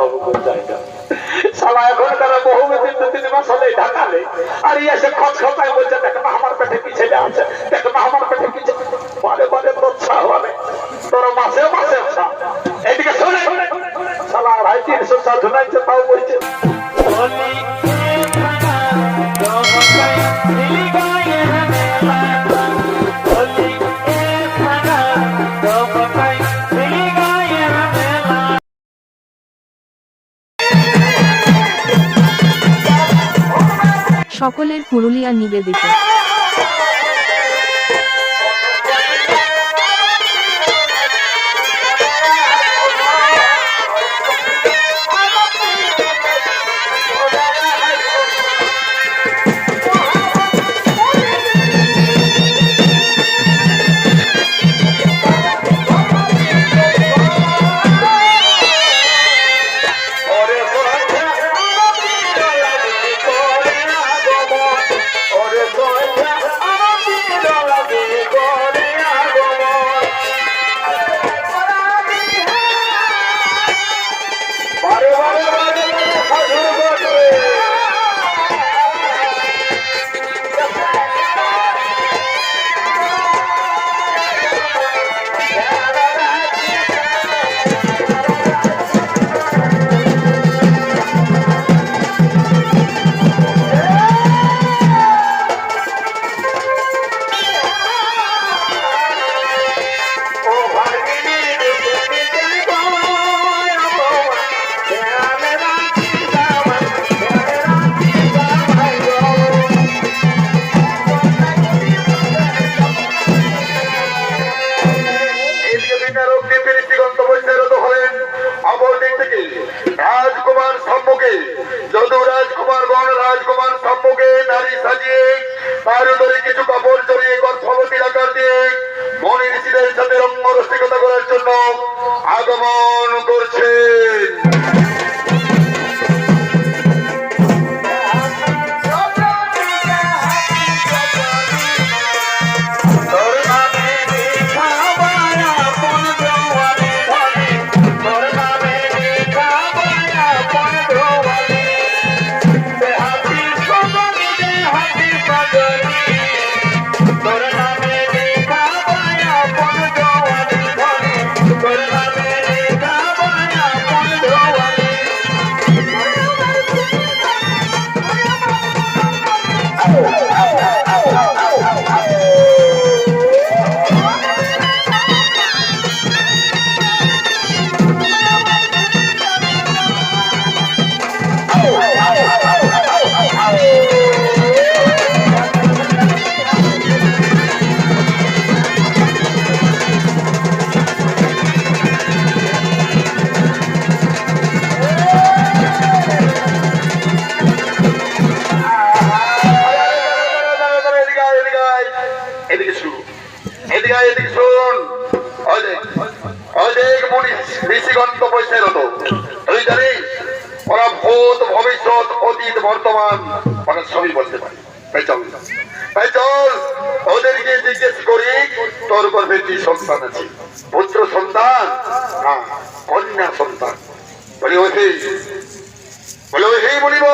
সব জায়গা সালা এখন তারা বহু দু তিন মাস হলে ঢাকালে। আর ইয়ে এসে খচ খচাই বলছে, দেখ না আমার পেটে কি ছেলে আছে, দেখ না আমার পেটে কি ছেলে সকলের পুরুলিয়া নিবেদিত। সাথে রঙ্গ রসিকতা করার জন্য আগমন করছেন ওই দেখ মুনি ঋষিগন্ত বৈশের হতো তুই জানিস ওরা ভূত, ভবিষ্যৎ, অতীত, বর্তমান, ওরা সবই বলতে পারে। তাই চল। তাই চল, ওদেরকে জিজ্ঞেস করি, তোর গর্ভে সন্তান আছে? পুত্র সন্তান? না, কন্যা সন্তান। বলি ওই বলে ওই বলিব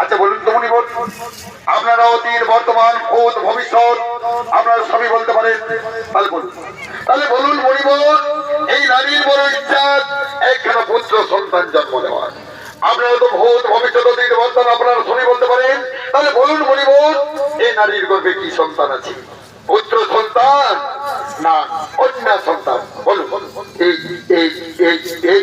আচ্ছা বলুন তো মনি আপনারা অতীত বর্তমান ভূত ভবিষ্যৎ আপনারা সবই বলতে পারেন তাহলে বলুন তাহলে বলুন মণিবর এই নারীর বড় ইচ্ছা একখানা পুত্র সন্তান জন্ম দেওয়ার আপনারা তো ভূত ভবিষ্যৎ অতীত বর্তমান আপনারা সবই বলতে পারেন তাহলে বলুন মণিবর এই নারীর গর্ভে কি সন্তান আছে পুত্র সন্তান না কন্যা সন্তান বলুন এই এই এই এই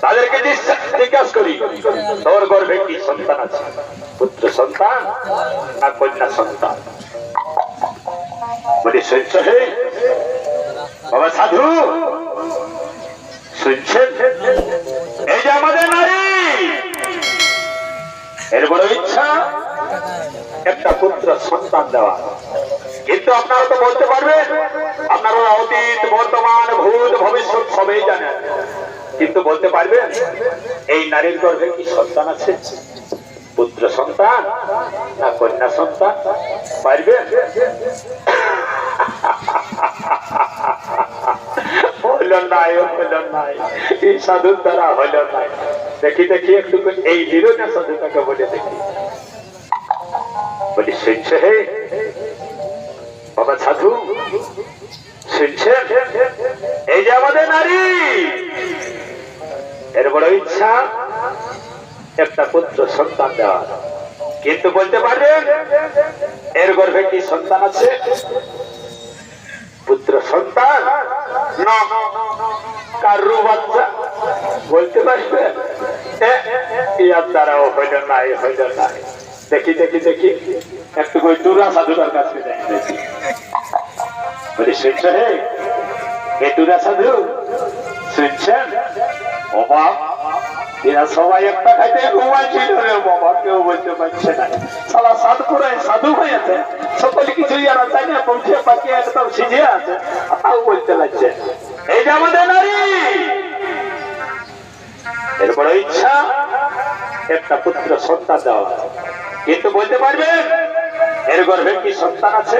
তাদেরকে জিজ্ঞাসা- করি, তোর গর্ভে কি সন্তান আছে? পুত্র সন্তান না কন্যা সন্তান? বলি, শুনছ হে? বাবা সাধু, শুনছেন? এই যে আমাদের নারী, এর বড় ইচ্ছা একটা পুত্র সন্তান দেওয়া। কিন্তু আপনারা তো বলতে পারবেন, আপনারা অতীত, বর্তমান, ভূত, ভবিষ্যৎ সবই জানেন। কিন্তু বলতে পারবেন, এই নারীর গর্ভে কি সন্তান আছে? পুত্র সন্তান না কন্যা সন্তান? পারবেন? হইল এই সাধুর দেখি দেখি একটু এই বলে দেখি। বলি পুত্র সন্তান দেওয়া কিন্তু বলতে পারবেন এর গর্ভে কি সন্তান আছে? পুত্র সন্তান? না। কারু বাচ্চা? বলতে পারবেন এ, ইয়ার দ্বারাও হইল নাই হইল নাই। দেখি দেখি দেখি। একটু করে টুরা সাধুটার কাছে দেখি বলি শুনছ হে টুরা সাধু? শুনছেন? বাপ এরা সবাই একটা খাইতে ঘুমাইছিল রে বাবা কেউ বলতে পারছে না সালা সাধপুরায় সাধু হয়েছে সকলে কিছুই এরা জানে পৌঁছে পাখি একদম সিঝে আছে তাও বলতে লাগছে এই যে আমাদের নারী এর ইচ্ছা একটা পুত্র সন্তান দেওয়া কিন্তু বলতে পারবেন এর গর্ভে কি সন্তান আছে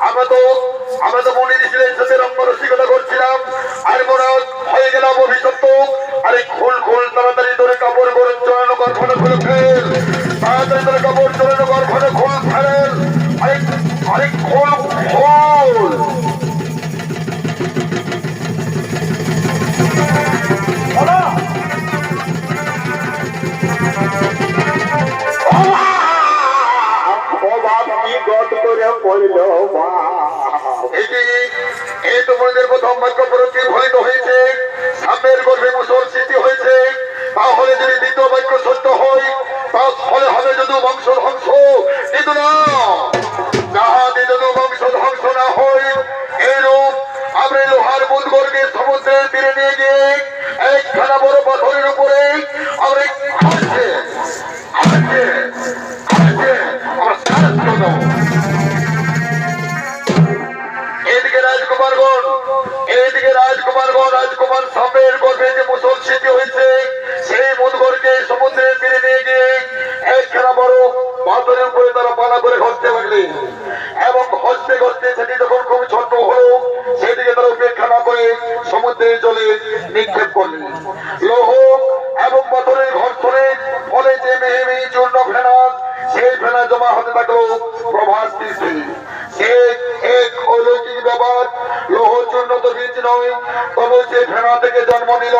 আমরা তো আমরা করছিলাম। আর মনে হয়ে গেল ভবিষ্যৎ আরে খুল খুল, তাড়াতাড়ি ধরে কাপড় করে চড়ানো কর ঘন খুলে ফেল ধরে কাপড় চড়ানো কর ঘন খুল ফেল দ্বিতীয় বাক্য সত্য না যাহাতে যদি বংশ ধ্বংস। না হয় এইরূপ আমরা লোহার বুধগর্গে সমুদ্রের তীরে নিয়ে গিয়ে একখানা বড় পাথরের উপরে সমুদ্রের জলে নিক্ষেপ করলেন। লৌহ এবং পাথরের ঘর্ষণে ফলে যে, মেহে মেহে চূর্ণ ফেনা, সেই ফেনা জমা হতে থাকল প্রভাস তীর্থে এক অলৌকিক ব্যাপার। লৌহ চূর্ণ তো বীজ নয়, তবে সে ফেনা থেকে জন্ম নিল।